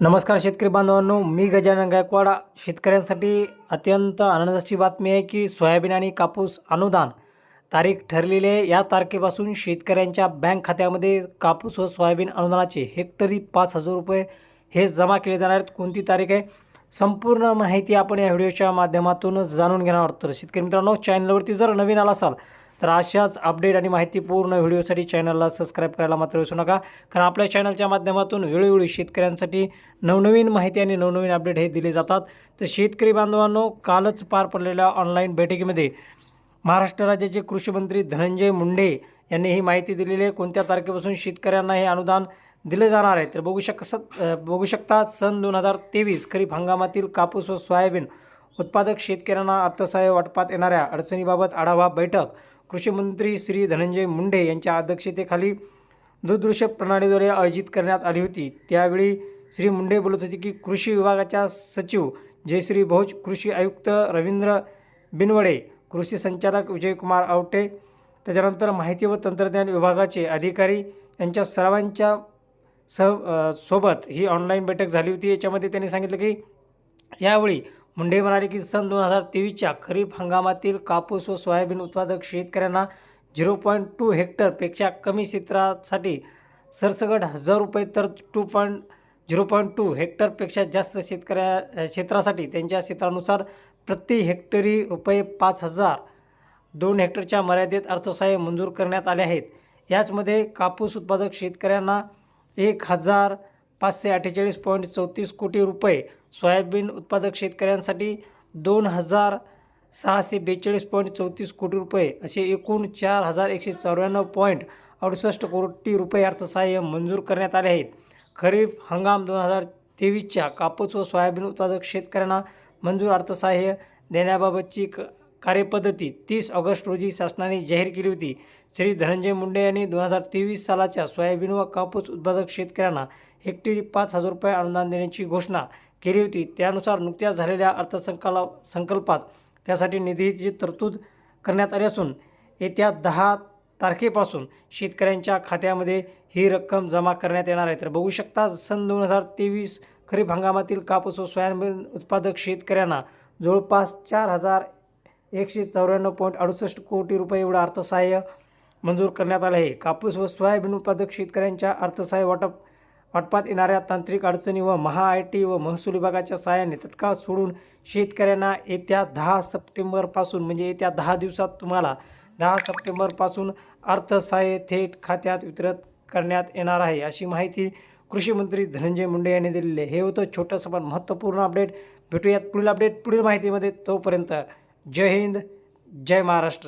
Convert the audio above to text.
नमस्कार शेतकरी बांधवांनो मी गजानन गायकवाड. शेतकऱ्यांसाठी अत्यंत आनंदाची बातमी आहे की सोयाबीन आणि कापूस अनुदान तारीख ठरलेली आहे. या तारखेपासून शेतकऱ्यांच्या बँक खात्यामध्ये कापूस व सोयाबीन अनुदानाचे हेक्टरी पाच हजार रुपये हे जमा केले जाणार आहेत. कोणती तारीख आहे? संपूर्ण माहिती आपण या व्हिडिओच्या माध्यमातून जाणून घेणार आहोत. तर शेतकरी मित्रांनो चॅनलवरती जर नवीन आला असाल तर अशाच अपडेट आणि माहितीपूर्ण व्हिडिओसाठी चॅनलला सबस्क्राईब करायला मात्र विसरू नका. कारण आपल्या चॅनलच्या माध्यमातून वेळोवेळी शेतकऱ्यांसाठी नवनवीन माहिती आणि नवनवीन अपडेट हे दिले जातात. तर शेतकरी बांधवांनो कालच पार पडलेल्या ऑनलाईन बैठकीमध्ये महाराष्ट्र राज्याचे कृषीमंत्री धनंजय मुंडे यांनी ही माहिती दिलेली आहे. कोणत्या तारखेपासून शेतकऱ्यांना हे अनुदान दिले जाणार आहे? तर बघू शक बघू शकता सन दोन हजार तेवीस खरीप हंगामातील कापूस व सोयाबीन उत्पादक शेतकऱ्यांना अर्थसहाय्य वाटपात येणाऱ्या अडचणीबाबत आढावा बैठक. कृषीमंत्री श्री धनंजय मुंडे यांच्या अध्यक्षतेखाली दूरदृश्य प्रणालीद्वारे आयोजित करण्यात आली होती. त्यावेळी श्री मुंडे बोलत होते की कृषी विभागाच्या सचिव जयश्री भोज कृषी आयुक्त रवींद्र बिनवडे कृषी संचालक विजयकुमार आवटे त्याच्यानंतर माहिती व तंत्रज्ञान विभागाचे अधिकारी यांच्या सर्वांच्या सह सोबत ही ऑनलाईन बैठक झाली होती. याच्यामध्ये त्यांनी सांगितलं की यावेळी मुंडे म्हणाले की सन दोन हजार तेवीसच्या खरीप हंगामातील कापूस व सोयाबीन उत्पादक शेतकऱ्यांना झिरो पॉईंट टू हेक्टरपेक्षा कमी क्षेत्रासाठी सरसगट हजार रुपये तर two point zero point two हेक्टरपेक्षा जास्त शेतकऱ्या क्षेत्रासाठी त्यांच्या क्षेत्रानुसार प्रति हेक्टरी रुपये पाच हजार दोन हेक्टरच्या मर्यादेत अर्थसहाय्य मंजूर करण्यात आले आहेत. याचमध्ये कापूस उत्पादक शेतकऱ्यांना एक हजार पाचशे अठ्ठेचाळीस पॉईंट चौतीस कोटी रुपये. सोयाबीन उत्पादक शेतकऱ्यांसाठी दोन हजार सहाशे बेचाळीस पॉईंट चौतीस कोटी रुपये. असे एकूण चार हजार एकशे चौऱ्याण्णव पॉईंट अडुसष्ट कोटी रुपये अर्थसहाय्य मंजूर करण्यात आले आहेत. खरीप हंगाम दोन हजार तेवीसच्या कापूस व सोयाबीन उत्पादक शेतकऱ्यांना मंजूर अर्थसहाय्य देण्याबाबतची क कार्यपद्धती तीस ऑगस्ट रोजी शासनाने जाहीर केली होती. श्री धनंजय मुंडे यांनी दोन हजार तेवीस सालाच्या सोयाबीन व कापूस उत्पादक शेतकऱ्यांना हेक्टरी पाच हजार रुपये अनुदान देण्याची घोषणा केली होती. त्यानुसार नुकत्याच झालेल्या अर्थसंकला संकल्पात त्यासाठी निधीची तरतूद करण्यात आली असून येत्या दहा तारखेपासून शेतकऱ्यांच्या खात्यामध्ये ही रक्कम जमा करण्यात येणार आहे. तर बघू शकता सन दोन हजार तेवीस खरीप हंगामातील कापूस व सोयाबीन उत्पादक शेतकऱ्यांना जवळपास चार हजार एकशे चौऱ्याण्णव पॉईंट अडुसष्ट कोटी रुपये एवढं अर्थसहाय्य मंजूर करण्यात आलं आहे. कापूस व सोयाबीन उत्पादक शेतकऱ्यांच्या अर्थसहाय्य वाटप वाटपात येणाऱ्या तांत्रिक अडचणी व महा आय टी व महसूल विभागाच्या सहाय्याने तत्काळ सोडून शेतकऱ्यांना येत्या दहा सप्टेंबरपासून म्हणजे येत्या दहा दिवसात तुम्हाला दहा सप्टेंबरपासून अर्थसहाय्य थेट खात्यात वितरित करण्यात येणार आहे अशी माहिती कृषी मंत्री धनंजय मुंडे यांनी दिलेली आहे. हे होतं छोटंसं पण महत्त्वपूर्ण अपडेट. भेटूयात पुढील अपडेट. पुढील माहितीमध्ये तोपर्यंत जय हिंद जय महाराष्ट्र.